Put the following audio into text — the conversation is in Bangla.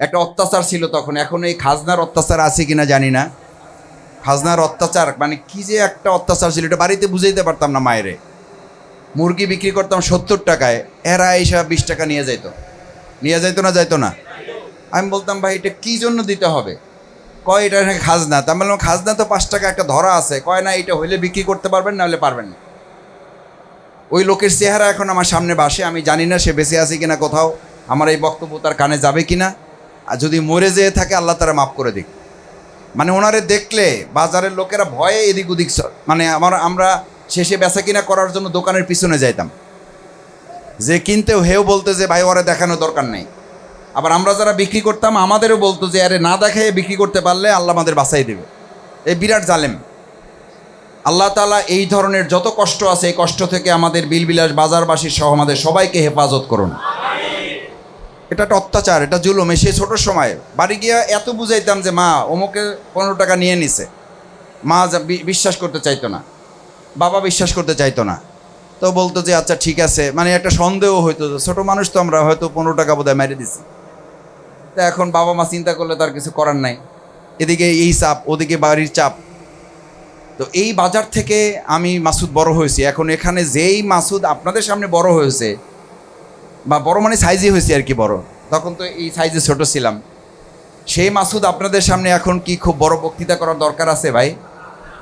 একটা অত্যাচার ছিল তখন, এখন এই খাজনার অত্যাচার আছে কিনা জানি না। খাজনার অত্যাচার মানে কি যে একটা অত্যাচার ছিল, এটা বাড়িতে বুঝাইতে পারতাম না মায়েরে। মুরগি বিক্রি করতাম সত্তর টাকায়, এরা এইসব বিশ টাকা নিয়ে যাইতো। নিয়ে যাইতো না যাইতো না। আমি বলতাম, ভাই, এটা কী জন্য দিতে হবে? কয়, এটা নাকি খাজনা? তা বললাম, খাজনা তো পাঁচ টাকা একটা ধরা আছে। কয়, না, এটা হইলে বিক্রি করতে পারবেন না হলে পারবেন না। ওই লোকের চেহারা এখন আমার সামনে বাসে, আমি জানি না সে বেঁচে আছে কিনা কোথাও, আমার এই বক্তব্য তার কানে যাবে কিনা। আর যদি মরে যেয়ে থাকে, আল্লাহ তারা মাফ করে দিক। মানে ওনারে দেখলে বাজারের লোকেরা ভয়ে এদিক ওদিক মানে আমার, আমরা শেষে বেচা কিনা করার জন্য দোকানের পিছনে যাইতাম। যে কিনতেও হেও বলতে যে, ভাই, ওরা দেখানোর দরকার নেই। আবার আমরা যারা বিক্রি করতাম, আমাদেরও বলতো যে, আরে, না দেখায় বিক্রি করতে পারলে আল্লাহ আমাদের বাঁচাই দেবে। এই বিরাট জালেম। আল্লাহ তালা এই ধরনের যত কষ্ট আছে, এই কষ্ট থেকে আমাদের বিলবিলাস বাজারবাসী সহ আমাদের সবাইকে হেফাজত করুন। এটা একটা অত্যাচার, এটা জুলুম সেই ছোটোর সময়। বাড়ি গিয়ে এত বুঝাইতাম যে, মা, অমুকে পনেরো টাকা নিয়ে নিছে। মা বিশ্বাস করতে চাইতো না। বাবা বিশ্বাস করতে চাইতো না। তো বলতো যে আচ্ছা ঠিক আছে। মানে একটা সন্দেহ হইতো ছোটো মানুষ তো আমরা হয়তো পনেরো টাকা বোধহয় মেরে দিছি। তা এখন বাবা মা চিন্তা করলে তার কিছু করার নাই। এদিকে এই চাপ, ওদিকে বাড়ির চাপ। তো এই বাজার থেকে আমি মাসুদ বড় হয়েছি। এখন এখানে যেই মাসুদ আপনাদের সামনে বড় হয়েছে বা বড় মানে সাইজই হয়েছে আর কি বড়। তখন তো এই সাইজে ছোট ছিলাম। সেই মাসুদ আপনাদের সামনে এখন কি খুব বড় বক্তৃতা করার দরকার আছে ভাই?